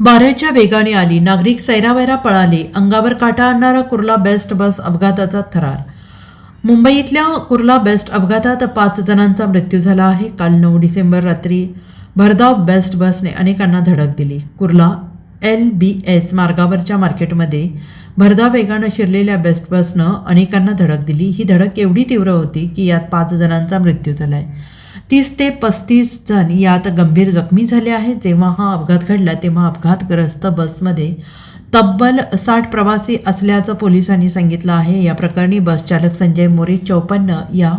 वाऱ्याच्या वेगाने आली. नागरिक सैरावैरा पळाले. अंगावर काटा आणणारा कुर्ला बेस्ट बस अपघाताचा थरार. मुंबईतल्या कुर्ला बेस्ट अपघातात पाच जणांचा मृत्यू झाला आहे. काल नऊ डिसेंबर रात्री भरधाव बेस्ट बसने अनेकांना धडक दिली. कुर्ला एल बी एस मार्गावरच्या मार्केटमध्ये भरधाव वेगानं शिरलेल्या बेस्ट बसनं अनेकांना धडक दिली. ही धडक एवढी तीव्र होती की यात पाच जणांचा मृत्यू झाला आहे तीस ते पस्तीस जण यात गंभीर जखमी झाले आहेत. जेव्हा हा अपघात घडला तेव्हा अपघातग्रस्त बसमध्ये तब्बल साठ प्रवासी असल्याचं पोलिसांनी सांगितलं आहे. या प्रकरणी बस चालक संजय मोरे चौपन्न या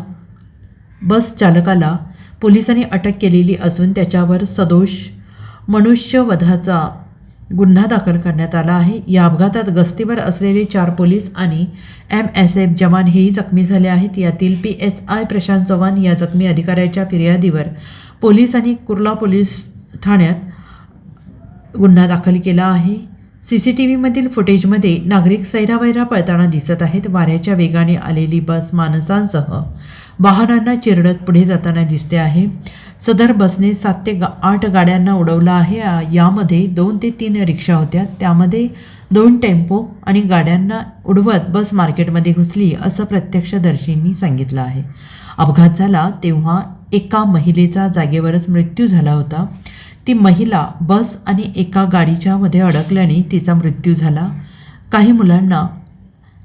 बस चालकाला पोलिसांनी अटक केलेली असून त्याच्यावर सदोष मनुष्यवधाचा गुन्हा दाखल करण्यात आला आहे. या अपघातात गस्तीवर असलेले चार पोलीस आणि एम एस एफ जवान हेही जखमी झाले आहेत. यातील P S I Prashant Chavan या जखमी अधिकाऱ्याच्या फिर्यादीवर पोलिसांनी कुर्ला पोलीस ठाण्यात गुन्हा दाखल केला आहे. सी सी टी व्हीमधील फुटेजमध्ये नागरिक सैरावैरा पळताना दिसत आहेत. वाऱ्याच्या वेगाने आलेली बस माणसांसह वाहनांना चिरडत पुढे जाताना दिसते आहे. सदर बसने सात ते गा आठ गाड्यांना उडवलं आहे. यामध्ये दोन ते तीन रिक्षा होत्या. त्यामध्ये दोन टेम्पो आणि गाड्यांना उडवत बस मार्केटमध्ये घुसली असं प्रत्यक्षदर्शींनी सांगितलं आहे. अपघात झाला तेव्हा एका महिलेचा जागेवरच मृत्यू झाला होता. ती महिला बस आणि एका गाडीच्या मध्ये अडकल्याने तिचा मृत्यू झाला. काही मुलांना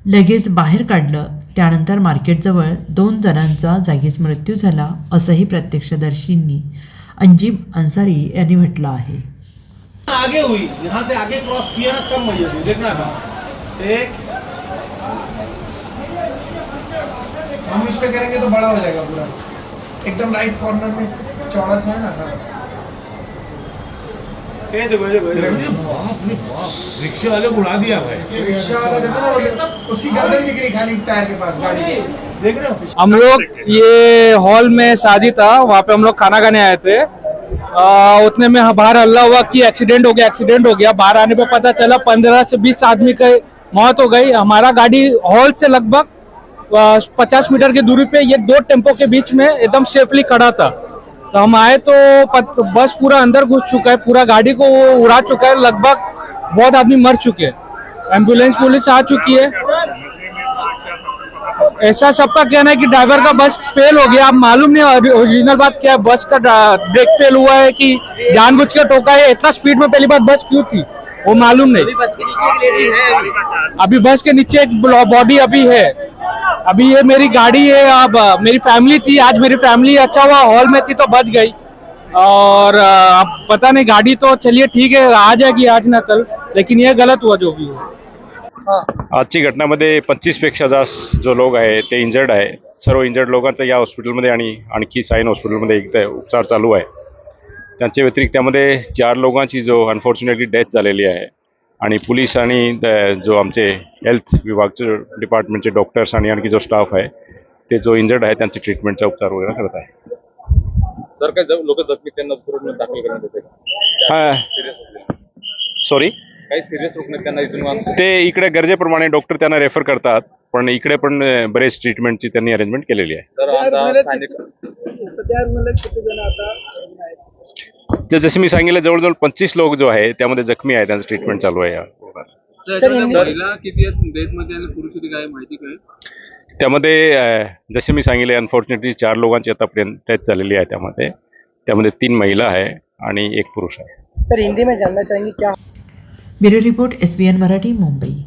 लगेच बाहेर काढलं. त्यानंतर मार्केटजवळ दोन जणांचा जागीच मृत्यू झाला असंही प्रत्यक्षदर्शींनी अंजिम अन्सारी यांनी म्हटलं आहे. आगे हुई. यहाँ से आगे क्रॉस किया ना कम मैया ये हुई देखना अभी एक. हम इस पे करेंगे तो बड़ा हो जाएगा पूरा. एकदम राइट कॉर्नर में चौड़ा सा है ना हाँ। ये देखो ये देखो देखो। रिक्शे वाले को उड़ा दिया भाई। रिक्शा वाला देखो ना उसकी गर्दन दिख रही खाली टायर के पास गाड़ी। देख रहे हो? हम लोग ये हॉल में शादी था वहाँ पे हम लोग खाना खाने आए थे। आ, उतने में बाहर हल्ला हुआ कि एक्सीडेंट हो गया एक्सीडेंट हो गया। बाहर आने पे पता चला पंद्रह से बीस आदमी की मौत हो गई। हमारा गाड़ी हॉल से लगभग पचास मीटर की दूरी पे ये दो टेंपो के बीच में एकदम सेफली खड़ा था। तो हम आए तो पत, बस पूरा अंदर घुस चुका है पूरा गाड़ी को वो उड़ा चुका है लगभग बहुत आदमी मर चुके हैं। एंबुलेंस पुलिस आ चुकी है। ऐसा सबका कहना है कि ड्राइवर का बस फेल हो गया। आप मालूम नहीं अभी ओरिजिनल बात क्या है बस का ब्रेक फेल हुआ है कि जानबूझ के टोका है इतना स्पीड में पहली बार बस क्यों थी? वो मालूम नहीं। बस के नीचे एक लेडी है। अभी बस के नीचे एक बॉडी अभी है। अभी ये मेरी गाड़ी है अब मेरी फैमिली थी आज मेरी फैमिली अच्छा हुआ हॉल में थी तो बच गई। और अब पता नहीं गाड़ी तो चलिए ठीक है आ जाएगी आज ना कल लेकिन ये गलत हुआ जो भी हुआ। आजची घटनामध्ये पंचवीसपेक्षा जास्त जो लोक आहे ते इंजर्ड आहे. सर्व इंजर्ड लोकांचा या हॉस्पिटलमध्ये आणि आणखी साईन हॉस्पिटलमध्ये इथे उपचार चालू आहे. त्यांच्या व्यतिरिक्त त्यामध्ये चार लोकांची जो अनफॉर्च्युनेटली डेथ झालेली आहे. आणि पोलीस आणि जो आमचे हेल्थ विभागचे डिपार्टमेंटचे डॉक्टर्स आणि आणखी जो स्टाफ आहे ते जो इंजर्ड आहे त्यांचे ट्रीटमेंटचा उपचार वगैरे करत आहे. सर काय लोक जखमी त्यांना दाखल करण्यात येते हा. सॉरी काही सिरियस रुग्ण त्यांना इथून ते इकडे गरजेप्रमाणे डॉक्टर त्यांना रेफर करतात पण इकडे पण बरेच ट्रीटमेंटची त्यांनी अरेंजमेंट केलेली आहे. सर आता स्थानिक ते जसे मी सांगितलं जवळजवळ पंचवीस लोक जो आहे त्यामध्ये जखमी आहे त्यांचं ट्रीटमेंट चालू आहे. त्यामध्ये जसे मी सांगितले अनफॉर्च्युनेटली चार लोकांची आतापर्यंत डेथ झालेली आहे त्यामध्ये. त्यामध्ये तीन महिला आहे आणि एक पुरुष आहे. सर हिंदी में जानना चाहेंगे क्या bureau report S B N Marathi Mumbai.